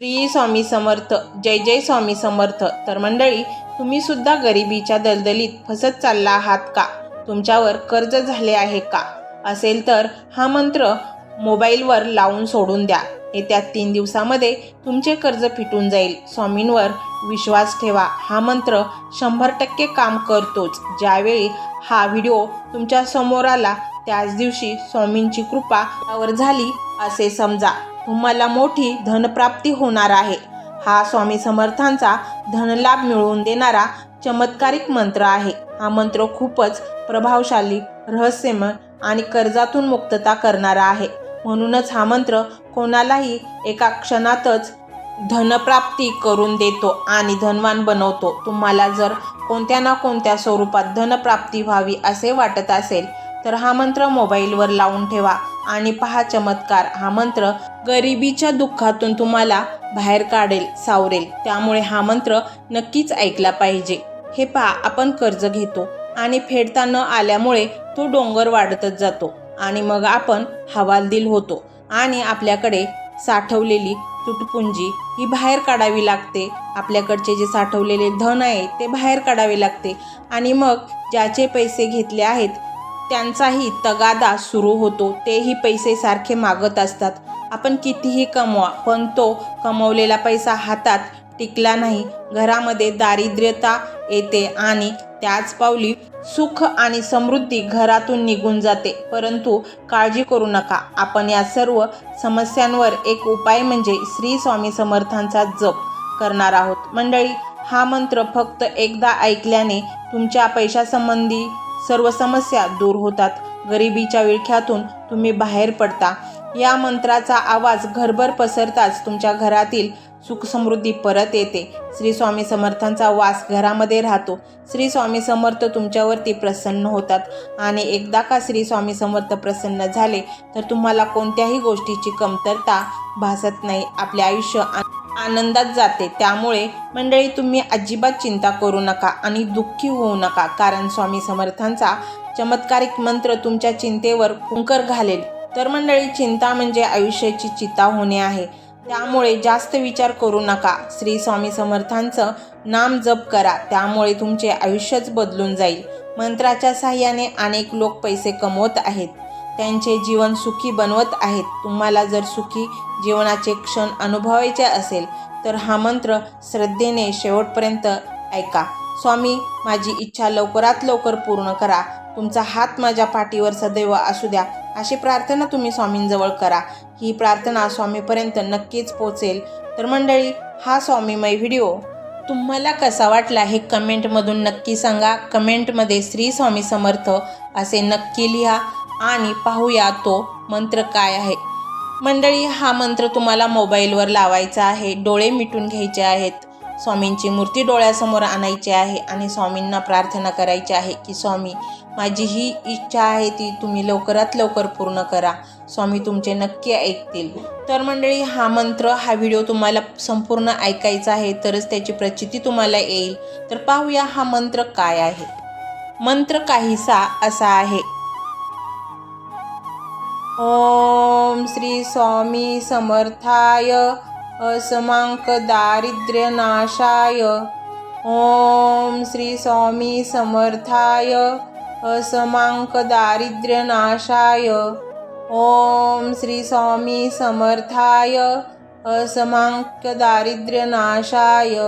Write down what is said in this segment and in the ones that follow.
श्री स्वामी समर्थ जय जय स्वामी समर्थ. तर मंडळी तुम्ही सुद्धा गरिबीच्या दलदलीत फसत चालला आहात का? तुमच्यावर कर्ज झाले आहे का? असेल तर हा मंत्र मोबाईलवर लावून सोडून द्या. येत्या तीन दिवसामध्ये तुमचे कर्ज फिटून जाईल. स्वामींवर विश्वास ठेवा. हा मंत्र शंभर टक्के काम करतोच. ज्यावेळी हा व्हिडिओ तुमच्यासमोर आला त्याच दिवशी स्वामींची कृपा त्यावर झाली असे समजा. तुम्हाला मोठी धनप्राप्ती होणार आहे. हा स्वामी समर्थांचा धनलाभ मिळवून देणारा चमत्कारिक मंत्र आहे. हा मंत्र खूपच प्रभावशाली रहस्यमय आणि कर्जातून मुक्तता करणारा आहे. म्हणूनच हा मंत्र कोणालाही एका क्षणातच धनप्राप्ती करून देतो आणि धनवान बनवतो. तुम्हाला जर कोणत्या ना कोणत्या स्वरूपात धनप्राप्ती व्हावी असे वाटत असेल तर हा मंत्र मोबाईलवर लावून ठेवा आणि पहा चमत्कार. हा मंत्र गरिबीच्या दुःखातून तुम्हाला बाहेर काढेल सावरेल. त्यामुळे हा मंत्र नक्कीच ऐकला पाहिजे. हे पहा आपण कर्ज घेतो आणि फेडता न आल्यामुळे तो डोंगर वाढतच जातो आणि मग आपण हवालदिल होतो आणि आपल्याकडे साठवलेली तुटपुंजी ही बाहेर काढावी लागते. आपल्याकडचे जे साठवलेले धन आहे ते बाहेर काढावे लागते आणि मग ज्याचे पैसे घेतले आहेत त्यांचाही तगादा सुरू होतो. तेही पैसे सारखे मागत असतात. आपण कितीही कमवा पण तो कमवलेला पैसा हातात टिकला नाही. घरामध्ये दारिद्र्यता येते आणि त्याच पावली सुख आणि समृद्धी घरातून निघून जाते. परंतु काळजी करू नका. आपण या सर्व समस्यांवर एक उपाय म्हणजे श्री स्वामी समर्थांचा जप करणार आहोत. मंडळी हा मंत्र फक्त एकदा ऐकल्याने तुमच्या पैशासंबंधी सर्व समस्या दूर होतात. गरिबीच्या विळख्यातून तुम्ही बाहेर पडता. या मंत्राचा आवाज घरभर पसरताच तुमच्या घरातील सुख समृद्धी परत येते. श्री स्वामी समर्थांचा वास घरामध्ये राहतो. श्री स्वामी समर्थ तुमच्यावरती प्रसन्न होतात. आणि एकदा का श्री स्वामी समर्थ प्रसन्न झाले तर तुम्हाला कोणत्याही गोष्टीची कमतरता भासत नाही. आपले आयुष्य आणि आनंदात जाते. त्यामुळे मंडळी तुम्ही अजिबात चिंता करू नका आणि दुःखी होऊ नका. कारण स्वामी समर्थांचा चमत्कारिक मंत्र तुमच्या चिंतेवर कुंकर घालेल. तर मंडळी चिंता म्हणजे आयुष्याची चिता होणे आहे. त्यामुळे जास्त विचार करू नका. श्री स्वामी समर्थांचं नाम जप करा. त्यामुळे तुमचे आयुष्यच बदलून जाईल. मंत्राच्या साह्याने अनेक लोक पैसे कमवत आहेत. त्यांचे जीवन सुखी बनवत आहेत. तुम्हाला जर सुखी जीवनाचे क्षण अनुभवायचे असेल तर हा मंत्र श्रद्धेने शेवटपर्यंत ऐका. स्वामी माझी इच्छा लवकरात लवकर पूर्ण करा. तुमचा हात माझ्या पाठीवर सदैव असू द्या. अशी प्रार्थना तुम्ही स्वामींजवळ करा. ही प्रार्थना स्वामीपर्यंत नक्कीच पोचेल तर मंडळी हा स्वामीमय व्हिडिओ तुम्हाला कसा वाटला हे कमेंटमधून नक्की सांगा. कमेंटमध्ये श्री स्वामी समर्थ असे नक्की लिहा. आणि पाहूया तो मंत्र काय आहे. मंडळी हा मंत्र तुम्हाला मोबाईलवर लावायचा आहे. डोळे मिटून घ्यायचे आहेत. स्वामींची मूर्ती डोळ्यासमोर आणायची आहे आणि स्वामींना प्रार्थना करायची आहे की स्वामी माझी ही इच्छा आहे ती तुम्ही लवकरात लवकर पूर्ण करा. स्वामी तुमचे नक्की ऐकतील. तर मंडळी हा मंत्र हा व्हिडिओ तुम्हाला संपूर्ण ऐकायचा आहे तरच त्याची प्रचिती तुम्हाला येईल. तर पाहूया हा मंत्र काय आहे. मंत्र काहीसा असा आहे. ओम श्री स्वामी समर्थाय असमांक दारिद्र्यनाशाय ओम श्री स्वामी समर्थाय असमांक दारिद्र्यनाशाय ओम श्री स्वामी समर्थाय असमांक दारिद्र्यनाशाय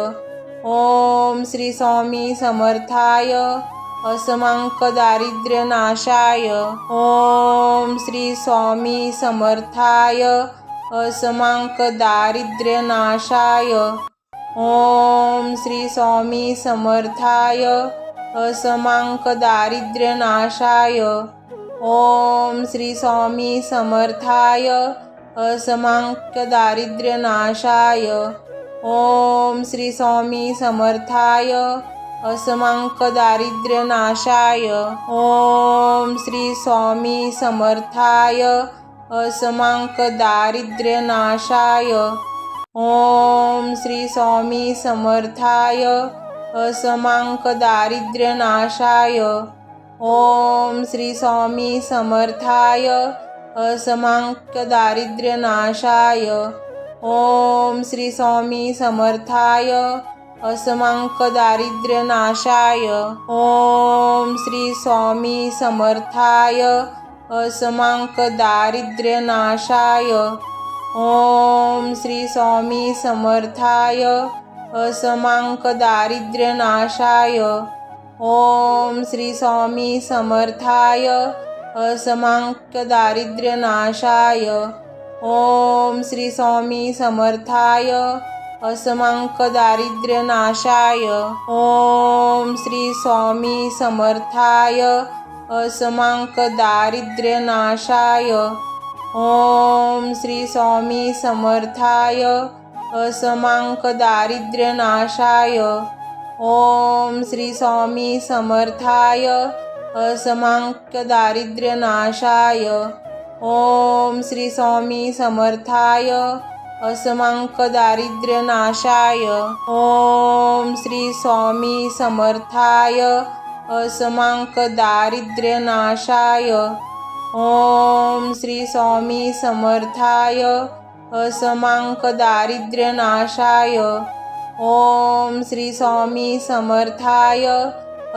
ओम श्री स्वामी समर्थाय असमांक दारिद्र्यनाशाय ओम श्री स्वामी समर्थाय। असमांक दारिद्र्यनाशाय ओम श्री स्वामी समर्थाय। असमांक दारिद्र्यनाशाय ओम श्री स्वामी समर्थाय। असमांक दारिद्र्यनाशाय ओम श्री स्वामी समर्थाय। असमांक दारिद्र्यनाशाय ओम श्री स्वामी समर्थाय। असमांक दारिद्र्यनाशाय ओम श्री स्वामी समर्थाय। असमांक दारिद्र्यनाशाय ओम श्री स्वामी समर्थाय। असमांक दारिद्र्यनाशाय ओम श्री स्वामी समर्थाय। असमांक दारिद्र्य नाशाय ओम श्री स्वामी समर्थाय। असमांक दारिद्र्य नाशाय ओम श्री स्वामी समर्थाय। असमांक दारिद्र्य नाशाय ओम श्री स्वामी समर्थाय। असमांक दारिद्र्य नाशाय ओम श्री स्वामी समर्थाय। असमांक दारिद्र्य नाशाय ओम श्री स्वामी समर्थाय। असमांक दारिद्र्य नाशाय ओम श्री स्वामी समर्थाय। असमांक दारिद्र्य नाशाय ओम श्री स्वामी समर्थाय। असमांक दारिद्र्य नाशाय ओम श्री स्वामी समर्थाय। असमांक दारिद्र्य नाशाय ओम श्री स्वामी समर्थाय। असमांक दारिद्र्य नाशाय ओम श्री स्वामी समर्थाय। असमांक दारिद्र्य नाशाय ओम श्री स्वामी समर्थाय।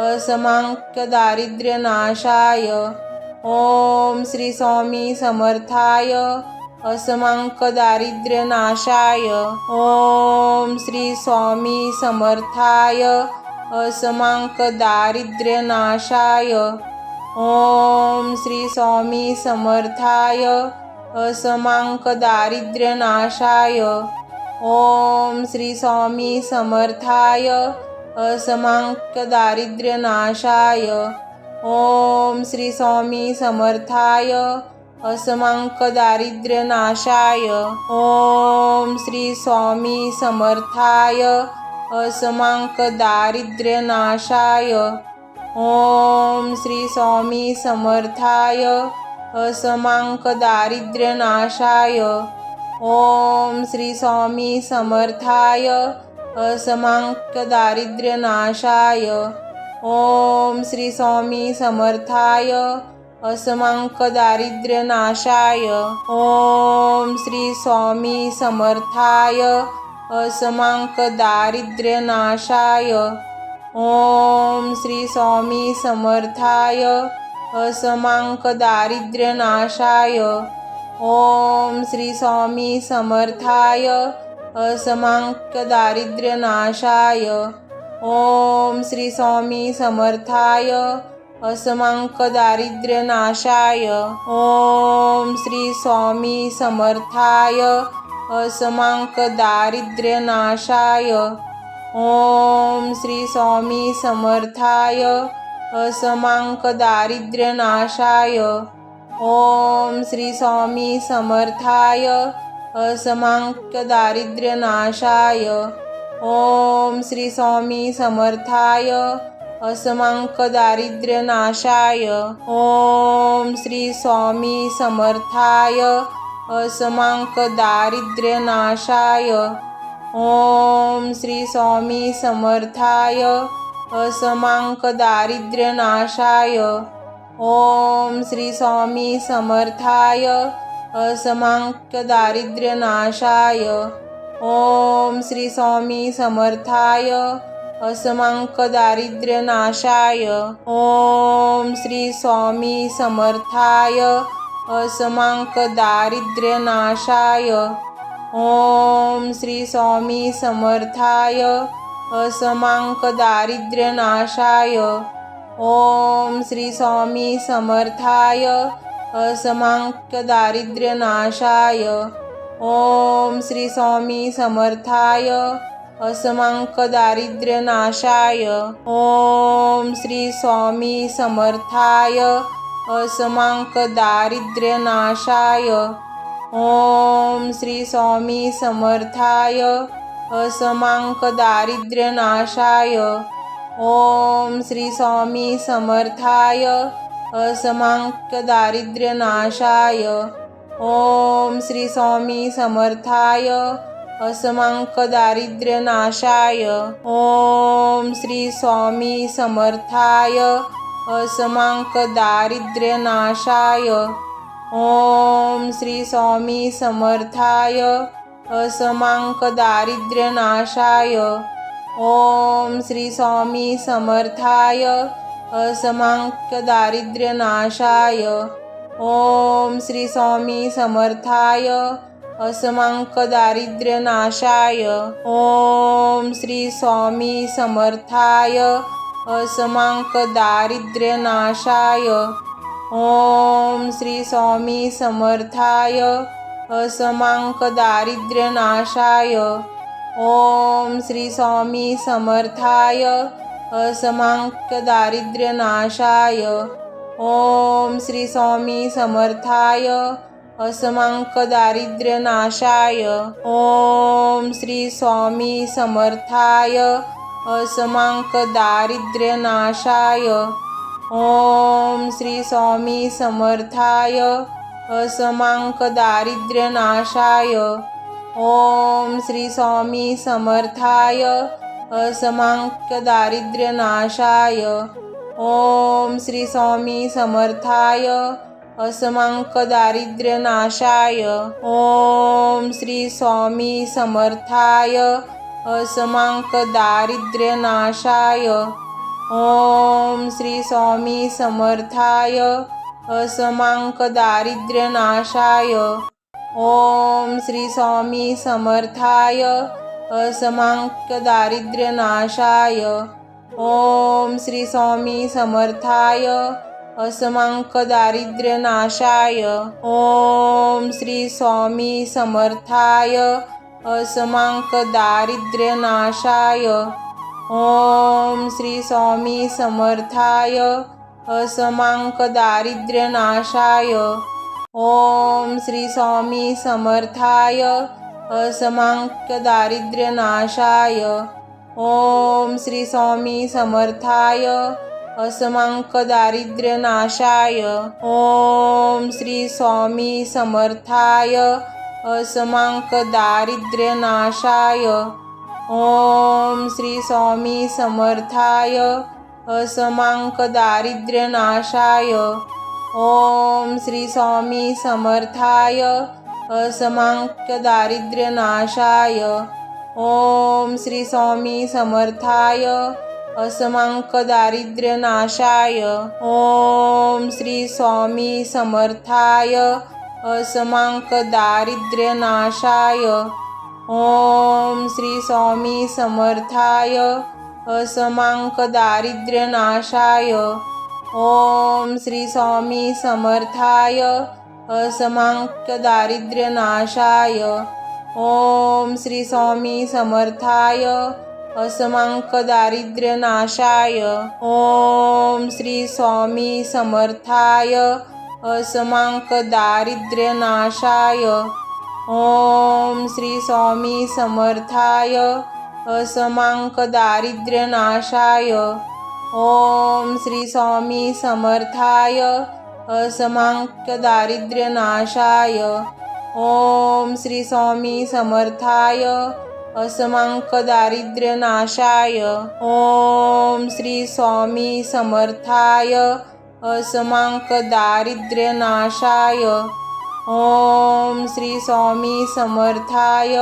असमांक दारिद्र्य नाशाय ओम श्री स्वामी समर्थाय। असमांक दारिद्र्य नाशाय ओम श्री स्वामी समर्थाय। असमांक दारिद्र्य नाशाय ओम श्री स्वामी समर्थाय। असमांक दारिद्र्य नाशाय ओम श्री स्वामी समर्थाय। असमांक दारिद्र्य नाशाय ओम श्री स्वामी समर्थाय। असमांक दारिद्र्य नाशाय ओम श्री स्वामी समर्थाय। असमांक दारिद्र्य नाशाय ओम श्री स्वामी समर्थाय। असमांक दारिद्र्य नाशाय ओम श्री स्वामी समर्थाय। असमांक दारिद्र्य नाशाय ओम श्री स्वामी समर्थाय। असमांक दारिद्र्य नाशाय ओम श्री स्वामी समर्थाय। असमांक दारिद्र्य नाशाय ओम श्री स्वामी समर्थाय। असमांक दारिद्र्य नाशाय ओम श्री स्वामी समर्थाय। असमांक दारिद्र्य नाशाय ओम श्री स्वामी समर्थाय। असमांक दारिद्र्य नाशाय ओम श्री स्वामी समर्थाय। असमांक दारिद्र्य नाशाय ओम श्री स्वामी समर्थाय। असमांक दारिद्र्य नाशाय ओम श्री स्वामी समर्थाय। असमांक दारिद्र्य नाशाय ओम श्री स्वामी समर्थाय। असमांक दारिद्र्य नाशाय ओम श्री स्वामी समर्थाय। असमांक दारिद्र्य नाशाय ओम श्री स्वामी समर्थाय। असमांक दारिद्र्य नाशाय ओम श्री स्वामी समर्थाय। असमांक दारिद्र्य नाशाय ओम श्री स्वामी समर्थाय। असमांक दारिद्र्य नाशाय ओम श्री स्वामी समर्थाय। असमांक दारिद्र्य नाशाय ओम श्री स्वामी समर्थाय। असमांक दारिद्र्य नाशाय ओम श्री स्वामी समर्थाय। असमांक दारिद्र्य नाशाय ओम श्री स्वामी समर्थाय। असमांक दारिद्र्य नाशाय ओम श्री स्वामी समर्थाय। असमांक दारिद्र्य नाशाय ओम श्री स्वामी समर्थाय। असमांक दारिद्र्य नाशाय ओम श्री स्वामी समर्थाय। असमांक दारिद्र्य नाशाय ओम श्री स्वामी समर्थाय। असमांक दारिद्र्य नाशाय ओम श्री स्वामी समर्थाय। असमांक दारिद्र्य नाशाय ओम श्री स्वामी समर्थाय। असमांक दारिद्र्यनाशाय ओम श्री स्वामी समर्थाय। असमांक दारिद्र्यनाशाय ओम श्री स्वामी समर्थाय। असमांक दारिद्र्यनाशाय ओम श्री स्वामी समर्थाय। असमांक दारिद्र्यनाशाय ओम श्री स्वामी समर्थाय। असमांक दारिद्र्यनाशाय ओम श्री स्वामी समर्थाय। असमांक दारिद्र्यनाशाय ओम श्री स्वामी समर्थाय। असमांक दारिद्र्यनाशाय ओम श्री स्वामी समर्थाय। असमांक दारिद्र्यनाशाय ओम श्री स्वामी समर्थाय। असमांक दारिद्र्यनाशाय ओम श्री स्वामी समर्थाय। असमांक दारिद्र्यनाशाय ओम श्री स्वामी समर्थाय। असमांक दारिद्र्यनाशाय ओम श्री स्वामी समर्थाय। असमांक दारिद्र्यनाशाय ओम श्री स्वामी समर्थाय। असमांक दारिद्र्यनाशाय ओम श्री स्वामी समर्थाय। असमांक दारिद्र्यनाशाय ओम श्री स्वामी समर्थाय। असमांक दारिद्र्यनाशाय ओम श्री स्वामी समर्थाय। असमांक दारिद्र्यनाशाय ओम श्री स्वामी समर्थाय। असमांक दारिद्र्यनाशाय ओम श्री स्वामी समर्थाय। असमांक दारिद्र्यनाशाय ओम श्री स्वामी समर्थाय। असमांक दारिद्र्यनाशाय ओम श्री स्वामी समर्थाय। असमांक दारिद्र्यनाशाय ओम श्री स्वामी समर्थाय। असमांक दारिद्र्यनाशाय ओम श्री स्वामी समर्थाय। असमांक दारिद्र्यनाशाय ओम श्री स्वामी समर्थाय। असमांक दारिद्र्यनाशाय ओम श्री स्वामी समर्थाय। असमांक दारिद्र्यनाशाय ओम श्री स्वामी समर्थाय। असमांक दारिद्र्यनाशाय ओम श्री स्वामी समर्थाय। असमांक दारिद्र्यनाशाय ओम श्री स्वामी समर्थाय। असमांक दारिद्र्यनाशाय ओम श्री स्वामी समर्थाय। असमांक दारिद्र्यनाशाय ओम श्री स्वामी समर्थाय। असमांक दारिद्र्यनाशाय ओम श्री स्वामी समर्थाय। असमांक दारिद्र्यनाशाय ओम श्री स्वामी समर्थाय। असमांक दारिद्र्यनाशाय ओम श्री स्वामी समर्थाय। असमांक दारिद्र्यनाशाय ओम श्री स्वामी समर्थाय।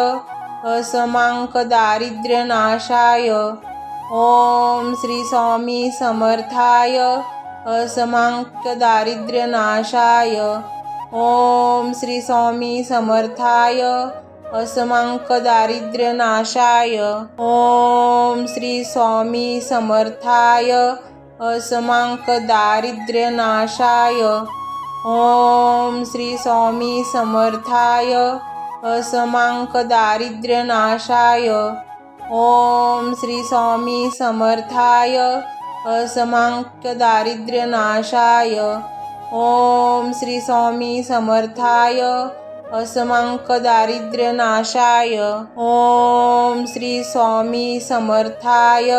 असमांक दारिद्र्यनाशाय ओम श्री स्वामी समर्थाय। असमांक दारिद्र्यनाशाय ओम श्री स्वामी समर्थाय। असमांक दारिद्र्यनाशाय ओम श्री स्वामी समर्थाय। असमांक दारिद्र्यनाशाय ओम श्री स्वामी समर्थाय। असमांक दारिद्र्यनाशाय ओम श्री स्वामी समर्थाय। असमांक दारिद्र्यनाशाय ओम श्री स्वामी समर्थाय। असमांक दारिद्र्यनाशाय ओम श्री स्वामी समर्थाय।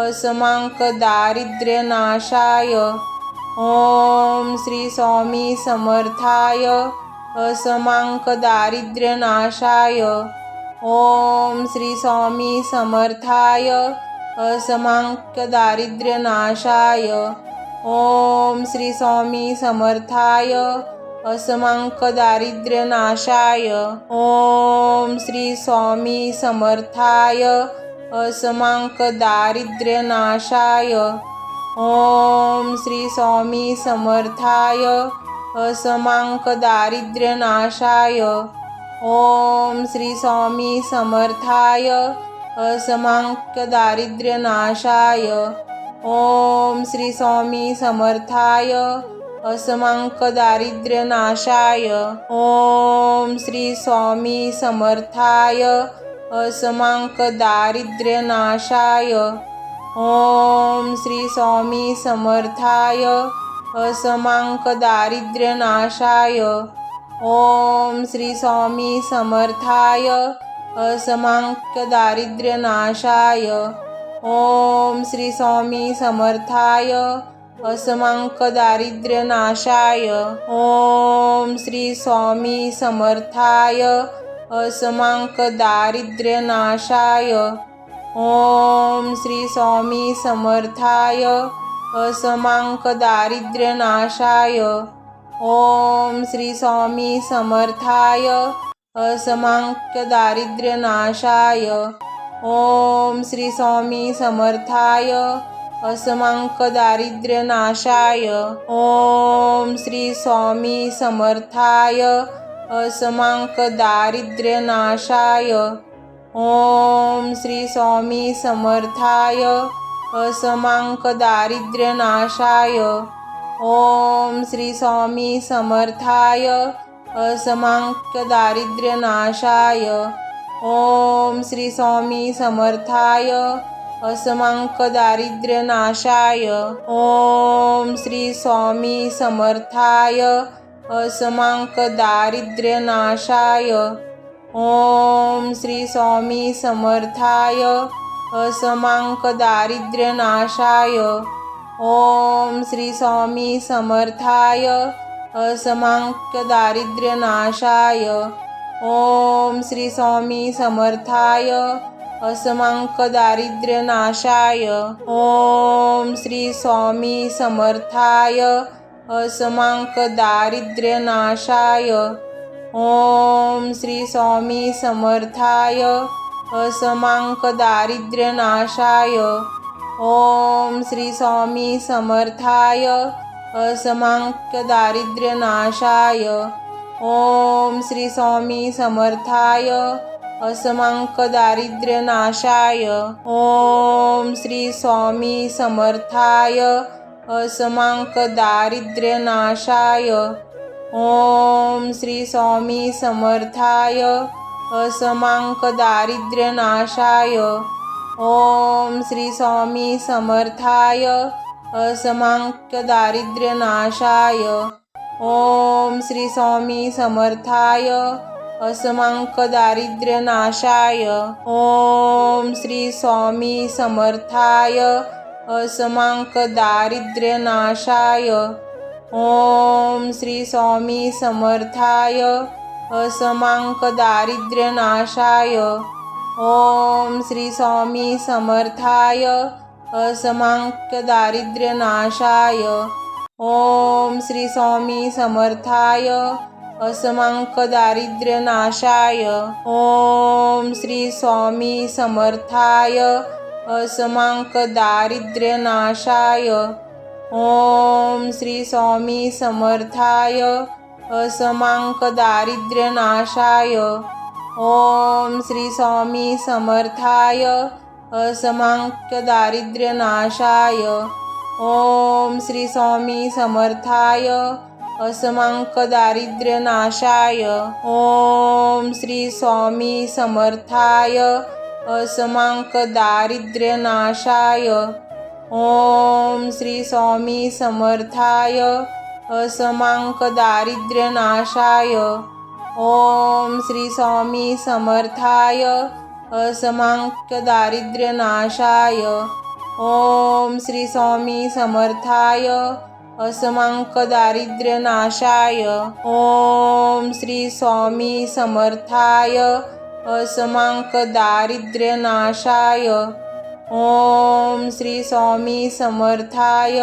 असमांक दारिद्र्यनाशाय ओम श्री स्वामी समर्थाय। असमांक दारिद्र्यनाशाय ओम श्री स्वामी समर्थाय। असमांक दारिद्र्यनाशाय ओम श्री स्वामी समर्थाय। असमांक दारिद्र्यनाशाय ओम श्री स्वामी समर्थाय। असमांक दारिद्र्यनाशाय ओम श्री स्वामी समर्थाय। असमांक दारिद्र्यनाशाय ओम श्री स्वामी समर्थाय। असमांक दारिद्र्यनाशाय ओम श्री स्वामी समर्थाय। असमांक दारिद्र्यनाशाय ओम श्री स्वामी समर्थाय। असमांक दारिद्र्यनाशाय ओम श्री स्वामी समर्थाय। असमांक दारिद्र्यनाशाय ओम श्री स्वामी समर्थाय। असमांक दारिद्र्यनाशाय ओम श्री स्वामी समर्थाय। असमांक दारिद्र्यनाशाय ओम श्री स्वामी समर्थाय। असमांक दारिद्र्यनाशाय ओम श्री स्वामी समर्थाय। असमांक दारिद्र्यनाशाय ओम श्री स्वामी समर्थाय। असमांक दारिद्र्यनाशाय ओम श्री स्वामी समर्थाय। असमांक दारिद्र्यनाशाय ओम श्री स्वामी समर्थाय। असमांक दारिद्र्यनाशाय ओम श्री स्वामी समर्थाय। असमांक दारिद्र्यनाशाय ओम श्री स्वामी समर्थाय। असमांक दारिद्र्यनाशाय ओम श्री स्वामी समर्थाय। असमांक दारिद्र्यनाशाय ओम श्री स्वामी समर्थाय। असमांक दारिद्र्यनाशाय ओम श्री स्वामी समर्थाय। असमांक दारिद्र्यनाशाय ओम श्री स्वामी समर्थाय। असमांक दारिद्र्यनाशाय ओम श्री स्वामी समर्थाय। असमांक दारिद्र्यनाशाय ओम श्री स्वामी समर्थाय। असमांक दारिद्र्यनाशाय ओम श्री स्वामी समर्थाय। असमांक दारिद्र्यनाशाय ओम श्री स्वामी समर्थाय। असमांक दारिद्र्यनाशाय ओम श्री स्वामी समर्थाय। असमांक दारिद्र्यनाशाय ओम श्री स्वामी समर्थाय। असमांक दारिद्र्यनाशाय ओम श्री स्वामी समर्थाय। असमांक दारिद्र्यनाशाय ओम श्री स्वामी समर्थाय। असमांक दारिद्र्यनाशाय ओम श्री स्वामी समर्थाय। असमांक दारिद्र्यनाशाय ओम श्री स्वामी समर्थाय। असमांक दारिद्र्यनाशाय ओम श्री स्वामी समर्थाय। असमांक दारिद्र्यनाशाय ओम श्री स्वामी समर्थाय। असमांक दारिद्र्यनाशाय ओम श्री स्वामी समर्थाय। असमांक दारिद्र्यनाशाय ओम श्री स्वामी समर्थाय। असमांक दारिद्र्यनाशाय ओम श्री स्वामी समर्थाय। असमांक दारिद्र्यनाशाय ओम श्री स्वामी समर्थाय। असमांक दारिद्र्यनाशाय ओम श्री स्वामी समर्थाय। असमांक दारिद्र्यनाशाय ओम श्री स्वामी समर्थाय। असमांक दारिद्र्यनाशाय ओम श्री स्वामी समर्थाय। असमांक दारिद्र्यनाशाय ओम श्री स्वामी समर्थाय। असमांक दारिद्र्यनाशाय ओम श्री स्वामी समर्थाय। असमांक दारिद्र्यनाशाय ओम श्री स्वामी समर्थाय। असमांक दारिद्र्यनाशाय ओम श्री स्वामी समर्थाय।